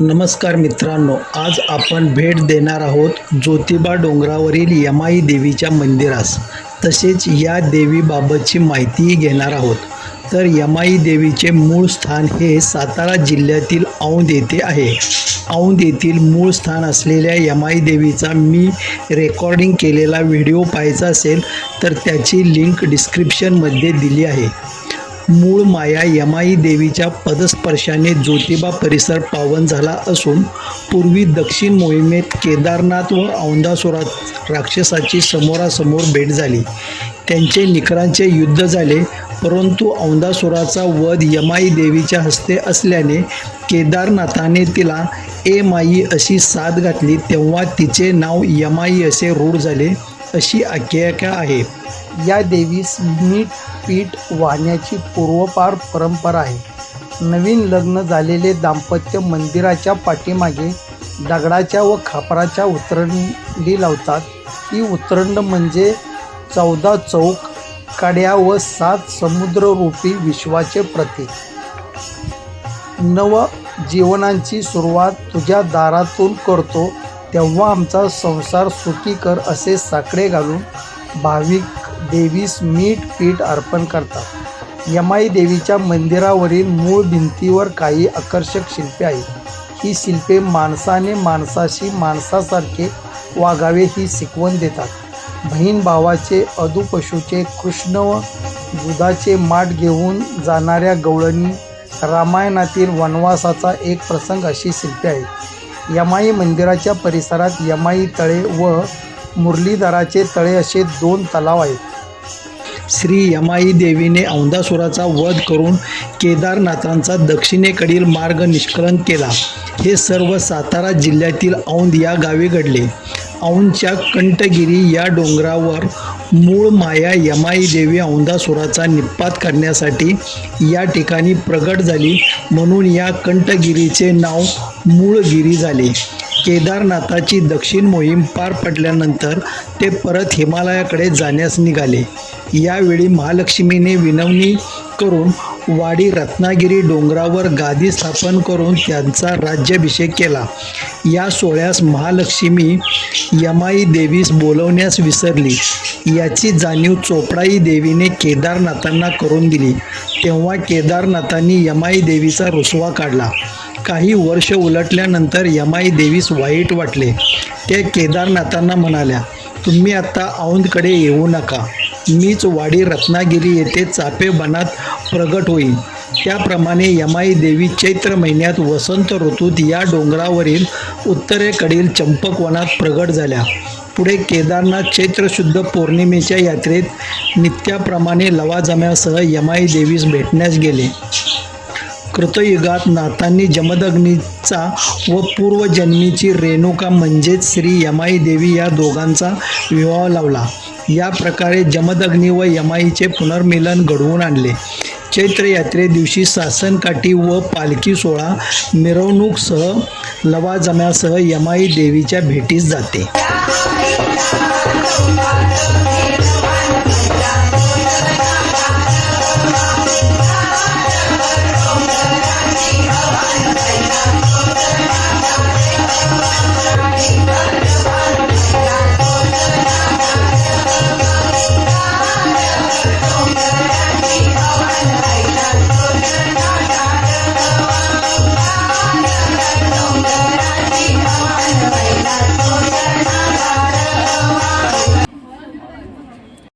नमस्कार मित्रांनो आज आपण भेट देणार आहोत ज्योतिबा डोंगरावरील यमाई देवीच्या मंदिरास. तसेच या देवीबाबतची माहितीही घेणार आहोत. तर यमाई देवीचे मूळ स्थान हे सातारा जिल्ह्यातील औंध येथे आहे. औंध येथील मूळ स्थान असलेल्या यमाई देवीचा मी रेकॉर्डिंग केलेला व्हिडिओ पाहायचा असेल तर त्याची लिंक डिस्क्रिप्शनमध्ये दिली आहे. मूळ माया यमाई देवीच्या पदस्पर्शाने ज्योतिबा परिसर पावन झाला असून पूर्वी दक्षिण मोहिमेत केदारनाथ व औंधासुरात राक्षसाची समोरासमोर भेट झाली. त्यांचे निकरांचे युद्ध झाले परंतु औंधासुराचा वध यमाई देवीच्या हस्ते असल्याने केदारनाथाने तिला ए माई अशी साथ घातली तेव्हा तिचे नाव यमाई असे रूढ झाले अशी आख्यायिका आहे. या देवीस मीठ पीठ वाहण्याची पूर्वपार परंपरा आहे. नवीन लग्न झालेले दाम्पत्य मंदिराच्या पाठीमागे दगडाच्या व खापराच्या उतरंडी लावतात. ही उतरंड म्हणजे चौदा चौक कड्या व सात समुद्ररूपी विश्वाचे प्रतीक. नव जीवनांची सुरुवात तुझ्या दारातून करतो तेव्हा आमचा संसार सुखी कर असे साकडे घालून भाविक देवीस मीठ पीठ अर्पण करतात. यमाई देवीच्या मंदिरावरील मूळ भिंतीवर काही आकर्षक शिल्पे आहेत. ही शिल्पे माणसाने माणसाशी माणसासारखे वागावे ही शिकवण देतात. बहीण भावाचे अदुपशूचे कृष्ण व दुधाचे माठ घेऊन जाणाऱ्या गवळणी रामायणातील वनवासाचा एक प्रसंग अशी शिल्पे आहेत. यमाई मंदिराच्या परिसरात यमाई तळे व मुरलीधराचे तळे असे दोन तलाव आहेत. श्री यमाई देवीने औंधासुराचा वध करून केदारनाथांचा दक्षिणेकडील मार्ग निष्कलन केला. हे सर्व सातारा जिल्ह्यातील औंध या गावी घडले. औंधच्या कंठगिरी या डोंगरावर मूळ माया यमाई देवी औंधासुराचा निपात करण्यासाठी या ठिकाणी प्रगट झाली म्हणून या कंठगिरीचे नाव मूळगिरी झाले. केदारनाथाची दक्षिण मोहीम पार पडल्यानंतर ते परत हिमालयाकडे जाण्यास निघाले. यावेळी महालक्ष्मीने विनवणी करून वाडी रत्नागिरी डोंगरावर गादी स्थापन करून त्यांचा राज्याभिषेक केला. या सोहळ्यास महालक्ष्मी यमाई देवीस बोलवण्यास विसरली. याची जाणीव चोपडाई देवीने केदारनाथांना करून दिली. तेव्हा केदारनाथांनी यमाई देवीचा रुसवा काढला. काही वर्ष उलटल्यानंतर यमाई देवीस वाईट वाटले. ते केदारनाथांना म्हणाल्या तुम्ही आत्ता औंधकडे येऊ नका. मीच वाडी रत्नागिरी येथे चापे बनात प्रगट होईल त्याप्रमाणे यमाई देवी चैत्र महिन्यात वसंत ऋतूत या डोंगरावरील उत्तरेकडील चंपकवनात प्रगट झाल्या. पुढे केदारनाथ चैत्र शुद्ध पौर्णिमेच्या यात्रेत नित्याप्रमाणे लवाजम्यासह यमाई देवीस भेटण्यास गेले. कृतयुगात नाथांनी जमदग्नीचा व पूर्वजन्मीची रेणुका म्हणजेच श्री यमाई देवी या दोघांचा विवाह लावला. या प्रकारे जमदग्नी व यमाईचे पुनर्मिलन घडवून आणले. चैत्र यात्रे दिवशी सासनकाठी व पालखी सोहळा मिरवणूकसह लवाजम्यासह यमाई देवीच्या भेटीस जाते.